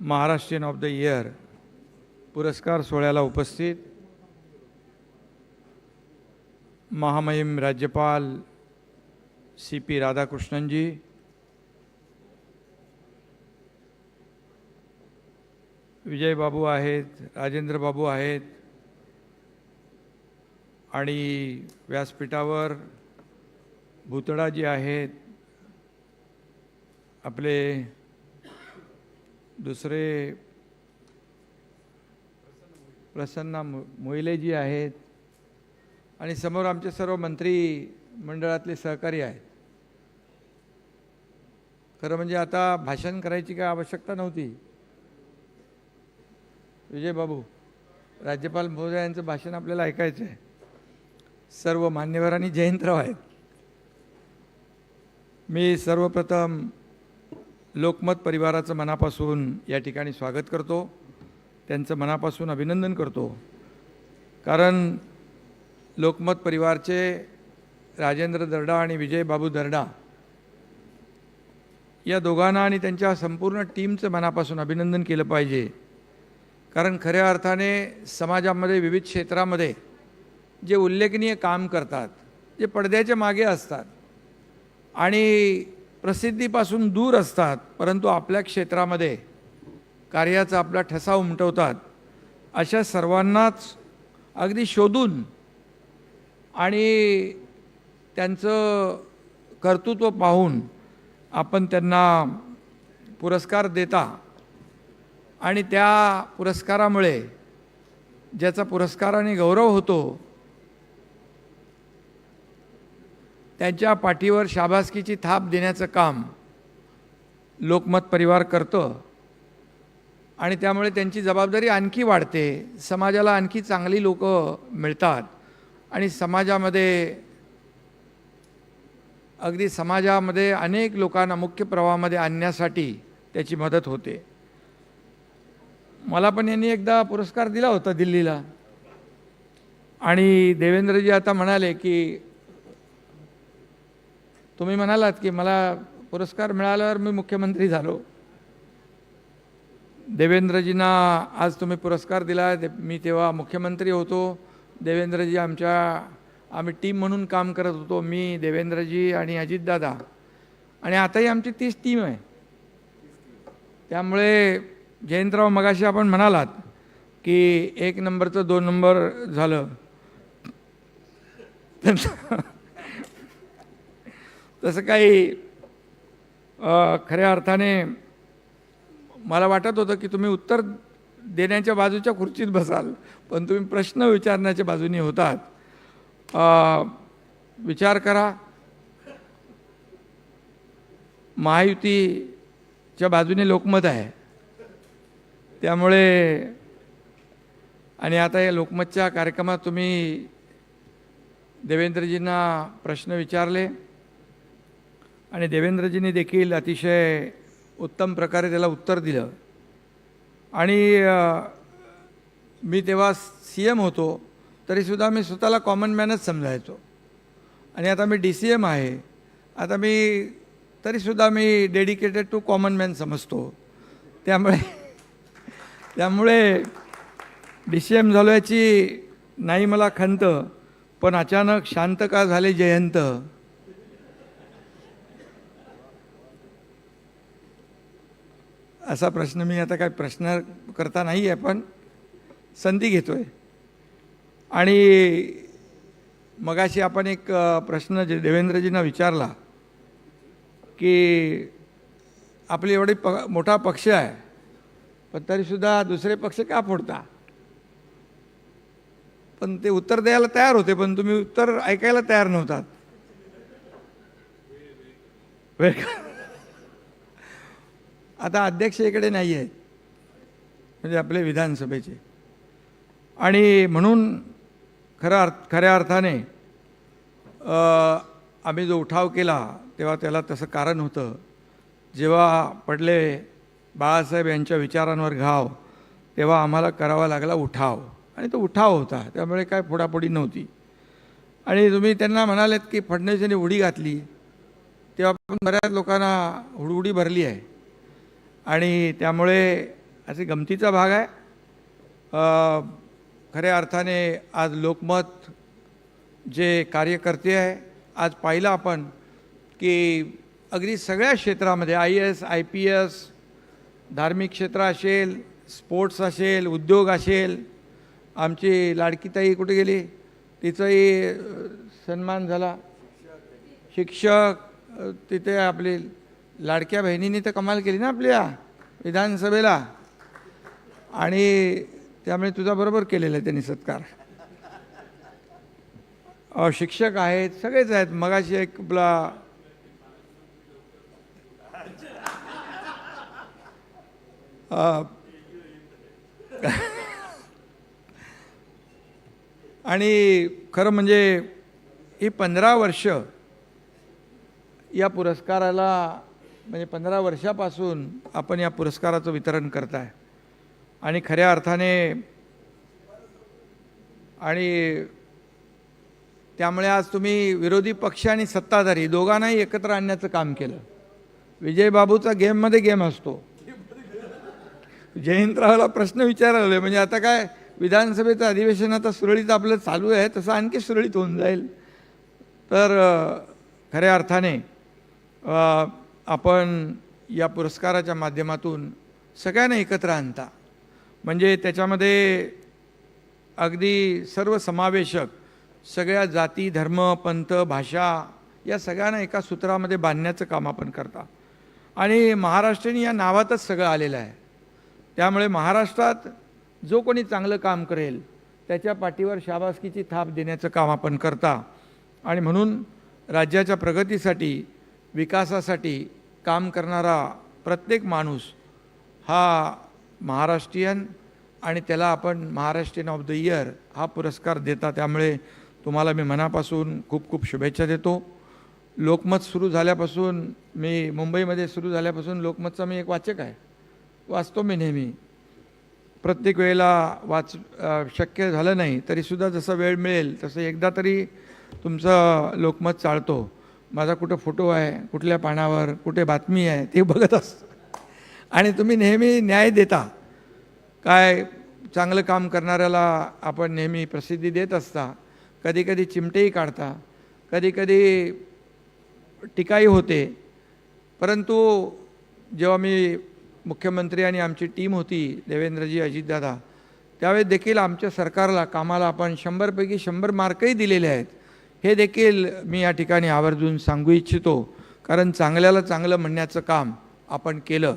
Maharashtrian of the year पुरस्कार सोहळ्याला उपस्थित महामहिम राज्यपाल सी पी राधाकृष्णनजी विजयबाबू आहेत राजेंद्रबाबू आहेत आणि व्यासपीठावर भुतडाजी आहेत आपले दुसरे प्रसन्ना मो मोहिलेजी आहेत. आणि समोर आमचे सर्व मंत्री मंडळातले सहकारी आहेत. खरं म्हणजे आता भाषण करायची काय आवश्यकता नव्हती. विजय बाबू राज्यपाल महोदय यांचं भाषण आपल्याला ऐकायचं आहे. सर्व मान्यवर आणि जयंतराव आहेत. मी सर्वप्रथम लोकमत परिवाराचं मनापासून या ठिकाणी स्वागत करतो. त्यांचं मनापासून अभिनंदन करतो. कारण लोकमत परिवारचे राजेंद्र दर्डा आणि विजय बाबू दर्डा या दोघांना आणि त्यांच्या संपूर्ण टीमचं मनापासून अभिनंदन केलं पाहिजे. कारण खऱ्या अर्थाने समाजामध्ये विविध क्षेत्रामध्ये जे उल्लेखनीय काम करतात जे पडद्याच्या मागे असतात आणि प्रसिद्धीपासून दूर असतात परंतु आपल्या क्षेत्रामध्ये कार्याचा आपला ठसा उमटवतात. अशा सर्वांनाच अगदी शोधून आणि त्यांचं कर्तृत्व पाहून आपण त्यांना पुरस्कार देता. आणि त्या पुरस्कारामुळे ज्याचा पुरस्काराने गौरव होतो त्यांच्या पाठीवर शाबासकीची थाप देण्याचं काम लोकमत परिवार करतं. आणि त्यामुळे त्यांची जबाबदारी आणखी वाढते. समाजाला आणखी चांगली लोक मिळतात. आणि समाजामध्ये अगदी समाजामध्ये अनेक लोकांना मुख्य प्रवाहामध्ये आणण्यासाठी त्याची मदत होते. मला पण यांनी एकदा पुरस्कार दिला होता दिल्लीला. आणि देवेंद्रजी आता म्हणाले की तुम्ही म्हणालात की मला पुरस्कार मिळाल्यावर मी मुख्यमंत्री झालो. देवेंद्रजींना आज तुम्ही पुरस्कार दिला ते मी तेव्हा मुख्यमंत्री होतो. देवेंद्रजी आमच्या आम्ही टीम म्हणून काम करत होतो मी देवेंद्रजी आणि अजितदादा. आणि आताही आमची तीच टीम आहे. त्यामुळे जयंतराव मगाशी आपण म्हणालात की एक नंबरचं दोन नंबर झालं. तसं काही खऱ्या अर्थाने मला वाटत होतं की तुम्ही उत्तर देण्याच्या बाजूच्या खुर्चीत बसाल पण तुम्ही प्रश्न विचारण्याच्या बाजूने होतात. विचार करा. महायुतीच्या बाजूने लोकमत आहे. त्यामुळे आणि आता या लोकमतच्या कार्यक्रमात तुम्ही देवेंद्रजींना प्रश्न विचारले. आणि देवेंद्रजींनी देखील अतिशय उत्तम प्रकारे त्याला उत्तर दिलं. आणि मी तेव्हा सी एम होतो तरीसुद्धा मी स्वतःला कॉमन मॅनच समजायचो. आणि आता मी डी सी एम आहे. आता मी तरीसुद्धा मी डेडिकेटेड टू कॉमन मॅन समजतो. त्यामुळे त्यामुळे डी सी एम झालो याची नाही मला खंत पण अचानक शांत का झाले जयंत? असा प्रश्न मी आता काय प्रश्न करता नाही आहे पण संधी घेतो आहे आणि मगाशी आपण एक प्रश्न जे देवेंद्रजींना विचारला की आपली एवढी प मोठा पक्ष आहे पण तरीसुद्धा दुसरे पक्ष का फोडता पण ते उत्तर द्यायला तयार होते पण तुम्ही उत्तर ऐकायला तयार नव्हतात वेळ का? आता अध्यक्ष इकडे नाही आहेत म्हणजे आपले विधानसभेचे. आणि म्हणून खऱ्या अर्थ खऱ्या अर्थाने आम्ही जो उठाव केला तेव्हा त्याला तसं कारण होतं. जेव्हा पडले बाळासाहेब यांच्या विचारांवर घाव तेव्हा आम्हाला करावा लागला उठाव. आणि तो उठाव होता त्यामुळे काय फोडाफोडी नव्हती. आणि तुम्ही त्यांना म्हणालेत की फडणवीसांनी उडी घातली तेव्हा पण बऱ्याच लोकांना हुडहुडी भरली आहे. आणि त्यामुळे असे गमतीचा भाग आहे. खऱ्या अर्थाने आज लोकमत जे कार्यकर्ते आहे आज पाहिलं आपण की अगदी सगळ्या क्षेत्रामध्ये I S I P S धार्मिक क्षेत्र असेल स्पोर्ट्स असेल उद्योग असेल आमची लाडकीताई कुठे गेली? तिचाही सन्मान झाला. शिक्षक तिथे आपली लाडक्या बहिणींनी तर कमाल केली ना आपल्या विधानसभेला. आणि त्यामुळे तुझा बरोबर केलेला आहे त्यांनी सत्कार. शिक्षक आहेत सगळेच आहेत. मगाशी एक आपला आणि खरं म्हणजे ही पंधरा वर्ष या पुरस्काराला म्हणजे पंधरा वर्षापासून आपण या पुरस्काराचं वितरण करताय. आणि खऱ्या अर्थाने आणि त्यामुळे आज तुम्ही विरोधी पक्ष आणि सत्ताधारी दोघांनाही एकत्र आणण्याचं काम केलं. विजयबाबूचा गेममध्ये गेम असतो. जयंतरावला प्रश्न विचारले म्हणजे आता काय विधानसभेचं अधिवेशन आता सुरळीत आपलं चालू आहे तसं आणखी सुरळीत होऊन जाईल. तर खऱ्या अर्थाने आपण या पुरस्काराच्या माध्यमातून सगळ्यांना एकत्र आणता. म्हणजे त्याच्यामध्ये अगदी सर्वसमावेशक सगळ्या जाती धर्म पंथ भाषा या सगळ्यांना एका सूत्रामध्ये बांधण्याचं काम आपण करता. आणि महाराष्ट्रीयन या नावातच सगळं आलेलं आहे. त्यामुळे महाराष्ट्रात जो कोणी चांगलं काम करेल त्याच्या पाठीवर शाबासकीची थाप देण्याचं काम आपण करता. आणि म्हणून राज्याच्या प्रगतीसाठी विकासासाठी काम करणारा प्रत्येक माणूस हा महाराष्ट्रीयन आणि त्याला आपण महाराष्ट्रीयन ऑफ द इयर हा पुरस्कार देता त्यामुळे तुम्हाला मी मनापासून खूप खूप शुभेच्छा देतो. लोकमत सुरू झाल्यापासून मी मुंबईमध्ये सुरू झाल्यापासून लोकमतचा मी एक वाचक आहे. वाचतो मी नेहमी. प्रत्येक वेळेला वाच शक्य झालं नाही तरीसुद्धा जसं वेळ मिळेल तसं एकदा तरी तुमचं लोकमत चालतो. माझा कुठं फोटो आहे कुठल्या पानावर कुठे बातमी आहे ते बघत असतं आणि तुम्ही नेहमी न्याय देता. काय चांगलं काम करणाऱ्याला आपण नेहमी प्रसिद्धी देत असता कधीकधी चिमटेही काढता कधीकधी टीकाही होते. परंतु जेव्हा मी मुख्यमंत्री आणि आमची टीम होती देवेंद्रजी अजितदादा त्यावेळेस देखील आमच्या सरकारला कामाला आपण शंभरपैकी शंभर मार्कही दिलेले आहेत. हे देखील मी या ठिकाणी आवर्जून सांगू इच्छितो कारण चांगल्याला चांगलं म्हणण्याचं काम आपण केलं.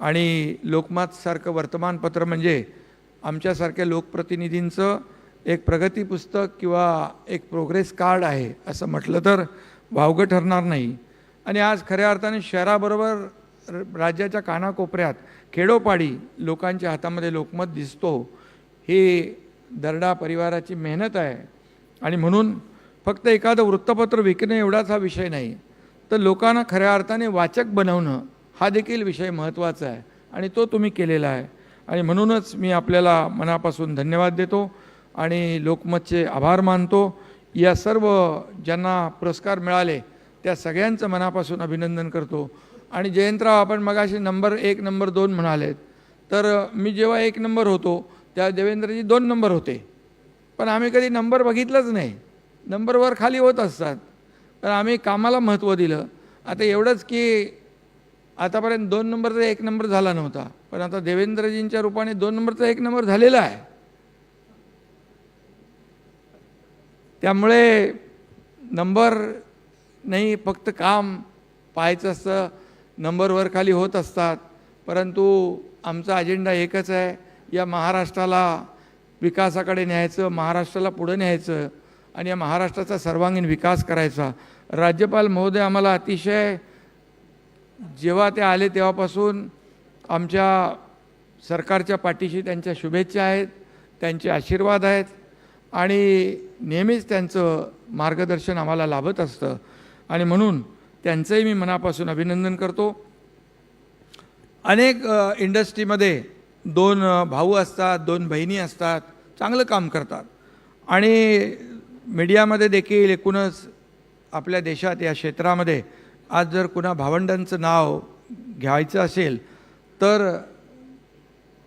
आणि लोकमतसारखं वर्तमानपत्र म्हणजे आमच्यासारख्या लोकप्रतिनिधींचं एक प्रगती पुस्तक किंवा एक प्रोग्रेस कार्ड आहे असं म्हटलं तर वावगं ठरणार नाही. आणि आज खऱ्या अर्थाने शहराबरोबर र- राज्याच्या कानाकोपऱ्यात खेडोपाडी लोकांच्या हातामध्ये लोकमत दिसतो ही दरडा परिवाराची मेहनत आहे. आणि म्हणून फक्त एखादं वृत्तपत्र विकणं एवढाच हा विषय नाही. तर लोकांना खऱ्या अर्थाने वाचक बनवणं हा देखील विषय महत्त्वाचा आहे आणि तो तुम्ही केलेला आहे. आणि म्हणूनच मी आपल्याला मनापासून धन्यवाद देतो आणि लोकमतचे आभार मानतो. या सर्व ज्यांना पुरस्कार मिळाले त्या सगळ्यांचं मनापासून अभिनंदन करतो. आणि जयंतराव आपण मगाशी नंबर एक नंबर दोन म्हणालेत. तर मी जेव्हा एक नंबर होतो त्या देवेंद्रजी दोन नंबर होते. पण आम्ही कधी नंबर बघितलंच नाही. नंबरवर खाली होत असतात. पण आम्ही कामाला महत्त्व दिलं. आता एवढंच की आतापर्यंत दोन नंबरचा एक नंबर झाला नव्हता. पण आता देवेंद्रजींच्या रूपाने दोन नंबरचा एक नंबर झालेला आहे. त्यामुळे नंबर नाही फक्त काम पाहायचं असतं. नंबरवर खाली होत असतात. परंतु आमचा अजेंडा एकच आहे. या महाराष्ट्राला विकासाकडे न्यायचं महाराष्ट्राला पुढं न्यायचं. आणि या महाराष्ट्राचा सर्वांगीण विकास करायचा. राज्यपाल महोदय आम्हाला अतिशय जेव्हा ते आले तेव्हापासून आमच्या सरकारच्या पाठीशी त्यांच्या शुभेच्छा आहेत त्यांचे आशीर्वाद आहेत आणि नेहमीच त्यांचं मार्गदर्शन आम्हाला लाभत असतं. आणि म्हणून त्यांचंही मी मनापासून अभिनंदन करतो. अनेक इंडस्ट्रीमध्ये दोन भाऊ असतात दोन बहिणी असतात चांगलं काम करतात. आणि मीडियामध्ये देखील एकूणच आपल्या देशात या क्षेत्रामध्ये आज जर कुणा भावंडांचं नाव घ्यायचं असेल तर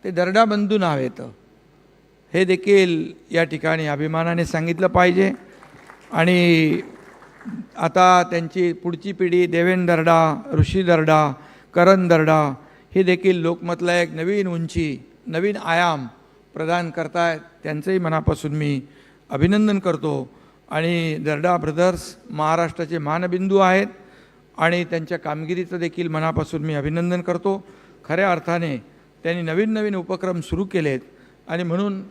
ते दरडा बंधू नाव येतं. हे देखील या ठिकाणी अभिमानाने सांगितलं पाहिजे. आणि आता त्यांची पुढची पिढी देवेन दरडा ऋषी दरडा करण दरडा हे देखील लोकमतला एक नवीन उंची नवीन आयाम प्रदान करतायत त्यांचंही मनापासून मी अभिनंदन करतो. आणि दर्डा ब्रदर्स महाराष्ट्राचे मानबिंदू आहेत आणि त्यांच्या कामगिरीचं देखील मनापासून मी अभिनंदन करतो. खऱ्या अर्थाने त्यांनी नवीन नवीन उपक्रम सुरू केलेत आणि म्हणून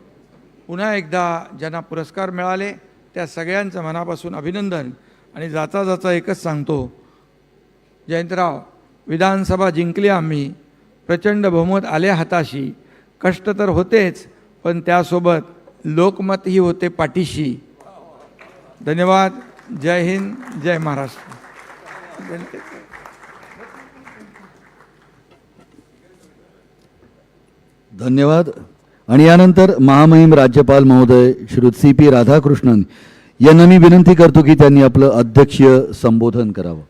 पुन्हा एकदा ज्यांना पुरस्कार मिळाले त्या सगळ्यांचं मनापासून अभिनंदन. आणि जाता जाता एकच सांगतो. जयंतराव विधानसभा जिंकली आम्ही. प्रचंड बहुमत आले हाताशी. कष्ट तर होतेच पण त्यासोबत लोकमतही होते पाठीशी. धन्यवाद. जय हिंद जय महाराष्ट्र. धन्यवाद. आणि यानंतर महामहिम राज्यपाल महोदय श्री सी पी राधाकृष्णन यांना मी विनंती करतो की त्यांनी आपलं अध्यक्षीय संबोधन करावं.